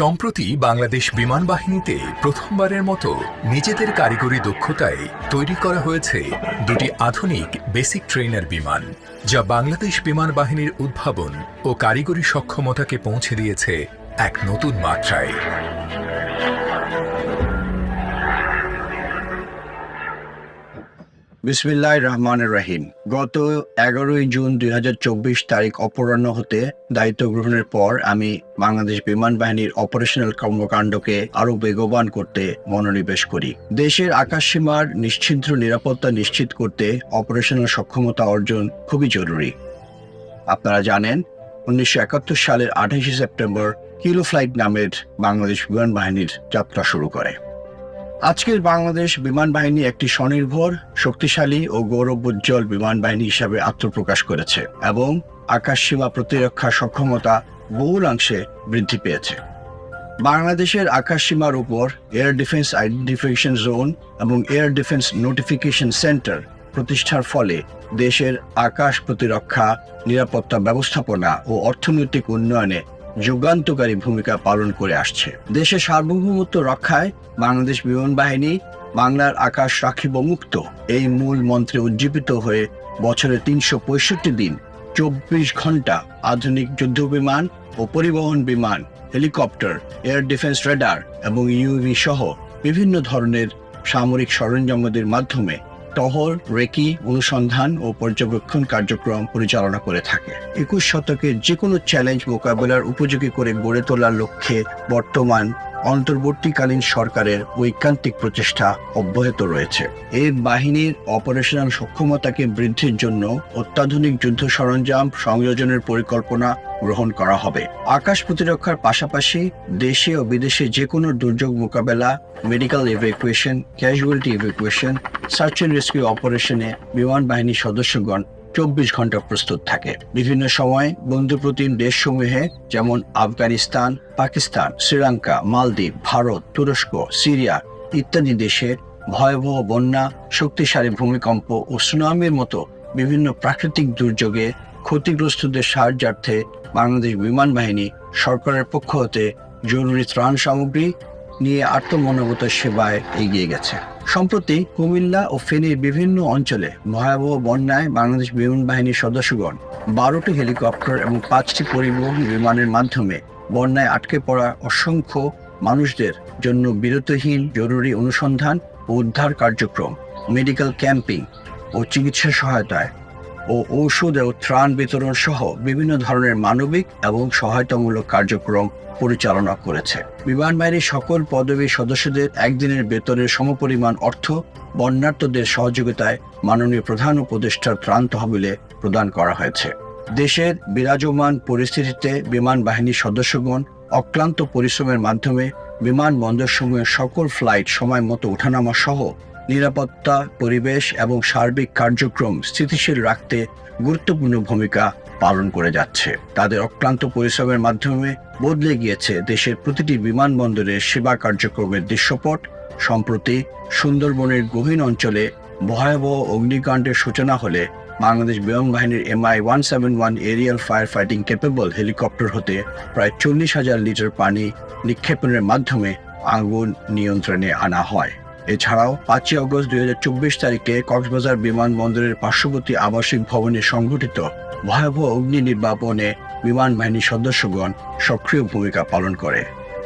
সম্প্রতি বাংলাদেশ বিমান বাহিনীতে প্রথমবারের মতো নিজেদের কারিগরি দক্ষতায় তৈরি করা হয়েছে দুটি আধুনিক বেসিক ট্রেনার বিমান, যা বাংলাদেশ বিমান বাহিনীর উদ্ভাবন ও কারিগরি সক্ষমতাকে পৌঁছে দিয়েছে এক নতুন মাত্রায়। বিসমিল্লাহ রহমান রহিম। গত এগারোই জুন দুই হাজার চব্বিশ তারিখ অপরাহ্ন হতে দায়িত্ব গ্রহণের পর আমি বাংলাদেশ বিমান বাহিনীর অপারেশনাল কর্মকাণ্ডকে আরও বেগবান করতে মনোনিবেশ করি। দেশের আকাশসীমার নিশ্চিদ্র নিরাপত্তা নিশ্চিত করতে অপারেশনাল সক্ষমতা অর্জন খুবই জরুরি। আপনারা জানেন, উনিশশো একাত্তর সালের আঠাশে সেপ্টেম্বর কিলো ফ্লাইট নামের বাংলাদেশ বিমান বাহিনীর যাত্রা শুরু করে। আজকের বাংলাদেশ বিমান বাহিনী একটি স্বনির্ভর, শক্তিশালী ও গৌরবোজ্জ্বল বিমান বাহিনী হিসাবে আত্মপ্রকাশ করেছে এবং আকাশ সীমা প্রতিরক্ষা সক্ষমতা বহুলাংশে বৃদ্ধি পেয়েছে। বাংলাদেশের আকাশ সীমার উপর এয়ার ডিফেন্স আইডেন্টিফিকেশন জোন এবং এয়ার ডিফেন্স নোটিফিকেশন সেন্টার প্রতিষ্ঠার ফলে দেশের আকাশ প্রতিরক্ষা, নিরাপত্তা ব্যবস্থাপনা ও অর্থনৈতিক উন্নয়নে যুগান্তকারী ভূমিকা পালন করে আসছে। দেশের সার্বভৌমত্ব রক্ষায় বাংলাদেশ বিমান বাহিনী বাংলার আকাশ রাখিব মুক্ত এই মূল মন্ত্রে উজ্জীবিত হয়ে বছরে তিনশো পঁয়ষট্টি দিন, চব্বিশ ঘণ্টা আধুনিক যুদ্ধ বিমান ও পরিবহন বিমান, হেলিকপ্টার, এয়ার ডিফেন্স রেডার এবং ইউভি সহ বিভিন্ন ধরনের সামরিক সরঞ্জামদের মাধ্যমে টহল, রেকি, অনুসন্ধান ও পর্যবেক্ষণ কার্যক্রম পরিচালনা করে থাকে। একুশ শতকের যে কোনো চ্যালেঞ্জ মোকাবেলার উপযোগী করে গড়ে তোলার লক্ষ্যে বর্তমান অন্তর্বর্তীকালীন সরকারের ঐকান্তিক প্রচেষ্টা অব্যাহত রয়েছে। এই বাহিনীর অপারেশনাল সক্ষমতাকে বৃদ্ধির জন্য অত্যাধুনিক যুদ্ধ সরঞ্জাম সংযোজনের পরিকল্পনা গ্রহণ করা হবে। আকাশ প্রতিরক্ষার পাশাপাশি দেশে ও বিদেশে যে কোনো দুর্যোগ মোকাবেলা medical evacuation casualty evacuation search and rescue অপারেশনে বিমান বাহিনীর সদস্যগণ চব্বিশ ঘণ্টা প্রস্তুত থাকে। বিভিন্ন সময় বন্ধুপ্রতিম দেশসমূহে, যেমন আফগানিস্তান, পাকিস্তান, শ্রীলঙ্কা, মালদ্বীপ, ভারত, তুরস্ক, সিরিয়া ইত্যাদি দেশে ভয়াবহ বন্যা, শক্তিশালী ভূমিকম্প ও সুনামির মতো বিভিন্ন প্রাকৃতিক দুর্যোগে ক্ষতিগ্রস্তদের সাহায্যার্থে বাংলাদেশ বিমান বাহিনী সরকারের পক্ষ হতে জরুরি ত্রাণ সামগ্রী নিয়ে আত্মমনোগত সেবায় এগিয়ে গেছে। সম্প্রতি কুমিল্লা ও ফেনীর বিভিন্ন অঞ্চলে ভয়াবহ বন্যায় বাংলাদেশ বিমান বাহিনীর সদস্যগণ বারোটি হেলিকপ্টার এবং পাঁচটি পরিবহন বিমানের মাধ্যমে বন্যায় আটকে পড়া অসংখ্য মানুষদের জন্য বিরতহীন জরুরি অনুসন্ধান ও উদ্ধার কার্যক্রম, মেডিকেল ক্যাম্পিং ও চিকিৎসা সহায়তায় ও ঔষধ ও ত্রাণ বিতরণ সহ বিভিন্ন ধরনের মানবিক এবং সহায়তামূলক কার্যক্রম পরিচালনা করেছে। বিমান বাহিনীর সকল পদবীর সদস্যদের একদিনের বেতনের সমপরিমাণ অর্থ, বন্যার্থদের সহযোগিতায় মাননীয় প্রধান উপদেষ্টার ত্রাণ তহবিলে প্রদান করা হয়েছে। দেশের বিরাজমান পরিস্থিতিতে বিমান বাহিনীর সদস্যগণ অক্লান্ত পরিশ্রমের মাধ্যমে বিমানবন্দরসমূহের সকল ফ্লাইট সময় মতো ওঠানামা সহ নিরাপত্তা, পরিবেশ এবং সার্বিক কার্যক্রম স্থিতিশীল রাখতে গুরুত্বপূর্ণ ভূমিকা পালন করে যাচ্ছে। তাদের অক্লান্ত পরিশ্রমের মাধ্যমে বদলে গিয়েছে দেশের প্রতিটি বিমানবন্দরের সেবা কার্যক্রমের দৃশ্যপট। সম্প্রতি সুন্দরবনের গহীন অঞ্চলে ভয়াবহ অগ্নিকাণ্ডের সূচনা হলে বাংলাদেশ বিমান বাহিনীর MI one seven one aerial fire fighting capable helicopter হতে প্রায় চল্লিশ হাজার লিটার পানি নিক্ষেপণের মাধ্যমে আগুন নিয়ন্ত্রণে আনা হয়। এছাড়াও পাঁচই অগস্ট দুই তারিখে কক্সবাজার বিমানবন্দরের পার্শ্ববর্তী আবাসিক ভবনে সংঘটিত ভয়াবহ অগ্নি নির্বাপনে বিমান বাহিনীর সদস্যগণ সক্রিয় ভূমিকা পালন করে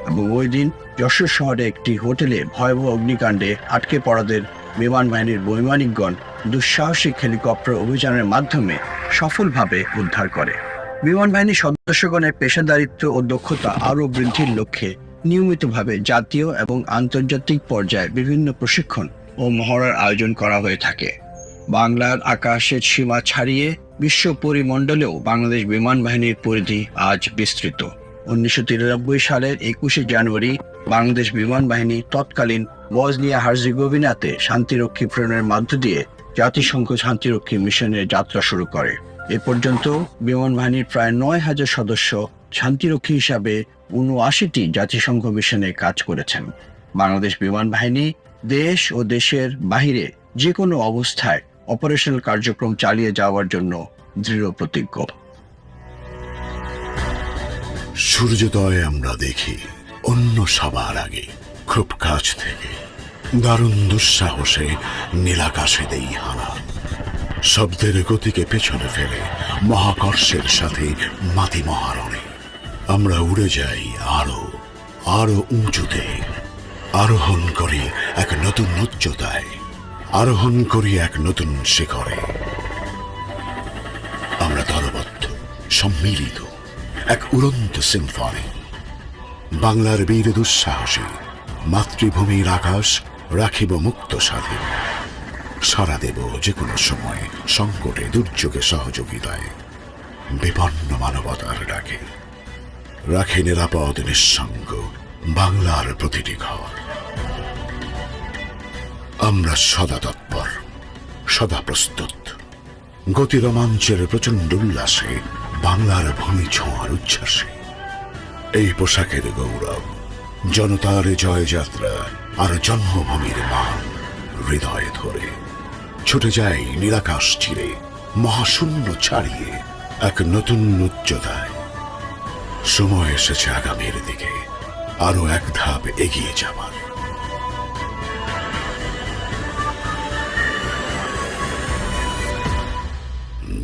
এবং ওই দিন যশোর শহরে একটি হোটেলে ভয়াবহ অগ্নিকাণ্ডে আটকে পড়াদের বিমান বাহিনীর বৈমানিকগণ দুঃসাহসিক হেলিকপ্টার অভিযানের মাধ্যমে সফলভাবে উদ্ধার করে। বিমান বাহিনীর সদস্যগণের পেশাদারিত্ব ও দক্ষতা আরও বৃদ্ধির লক্ষ্যে নিয়মিতভাবে জাতীয় এবং আন্তর্জাতিক পর্যায়ে বিভিন্ন প্রশিক্ষণ ও মহড়ার আয়োজন করা হয়ে থাকে। বাংলার আকাশের সীমা ছাড়িয়ে বিশ্ব পরিমণ্ডলেও বাংলাদেশ বিমান বাহিনীর পরিধি আজ বিস্তৃত। উনিশশো তিরানব্বই সালের একুশে জানুয়ারি বাংলাদেশ বিমান বাহিনী তৎকালীন বজনিয়া হার্জিগোভিনাতে শান্তিরক্ষী প্রেরণের মধ্য দিয়ে জাতিসংঘ শান্তিরক্ষী মিশনের যাত্রা শুরু করে। এ পর্যন্ত বিমান বাহিনীর প্রায় নয় হাজার সদস্য শান্তিরক্ষী হিসাবে উনআশিটি জাতিসংঘ মিশনে কাজ করেছেন। বাংলাদেশ বিমান বাহিনী দেশ ও দেশের বাহিরে যে কোনো অবস্থায় অপারেশনাল কার্যক্রম চালিয়ে যাওয়ার জন্য দৃঢ় প্রতিজ্ঞ। সূর্যোদয় আমরা দেখি অন্য সবার আগে, খুব কাছ থেকে। দারুণ দুঃসাহসে নীলাকাশে দেই হানা। শব্দের গতিকে পেছনে ফেলে মহাকর্ষের সাথে মাতি মহারণে। আমরা উড়ে যাই আরও আরও উঁচুতে, আরোহণ করি এক নতুন উচ্চতায়, আরোহণ করি এক নতুন শিখরে। আমরা দলবদ্ধ, সম্মিলিত, এক উড়ন্ত সিম্ফনি। বাংলার বীর দুঃসাহসী, মাতৃভূমির আকাশ রাখিব মুক্ত স্বাধীন। সারা দেব যে কোনো সময় সংকটে, দুর্যোগে সহযোগিতায়। বিপন্ন মানবতার ডাকে। রাখে নিরাপদ নিঃসঙ্গ বাংলার প্রতিটি ঘর। আমরা সদা তৎপর, সদা প্রস্তুত। গতি রোমাঞ্চের প্রচণ্ড উল্লাসে বাংলার ভূমি ছোঁয়ার উচ্ছ্বাসে। এই পোশাকের গৌরব, জনতার জয়যাত্রা আর জন্মভূমির মান হৃদয়ে ধরে। ছুটে যায় নীলাকাশ চিরে মহাশূন্য ছাড়িয়ে এক নতুন উচ্চতায়। সময় এসেছে আগামীর দিকে। আরও এক ধাপ এগিয়ে যাবার।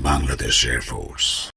বাংলাদেশ এয়ারফোর্স